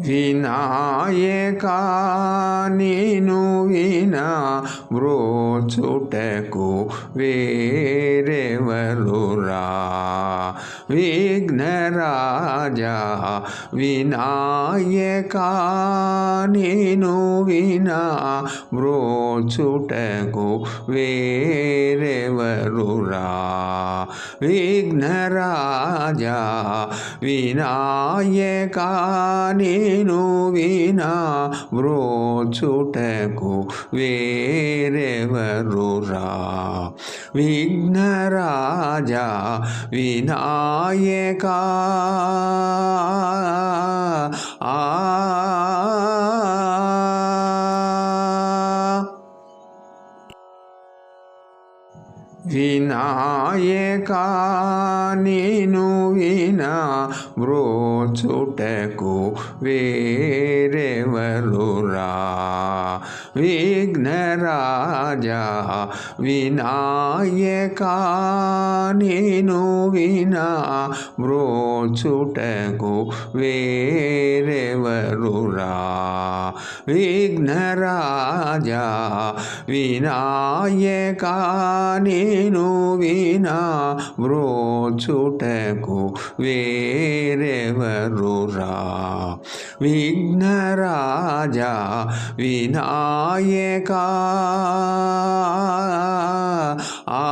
వినాయకా నేను వినా బ్రోచుటకు వేరెవరురా? విఘ్నరాజా వినాయకా నేను వినా బ్రోచుటకు వేరెవరురా? విఘ్నరాజా వినాయకా నేను వినా బ్రోచుటకు వేరెవరురా విఘ్నరాజా వినాయకా ఆ వినాయకా నేను వినా బ్రోచుటకు వేరెవరురా? విఘ్నరాజా వినాయకా నేను వినా బ్రోచుటకు వేరెవరురా? విఘ్నరాజా వినాయకా నేను వినా బ్రోచుటకు వేరెవరురా విఘ్నరాజా వినాయకా ఆ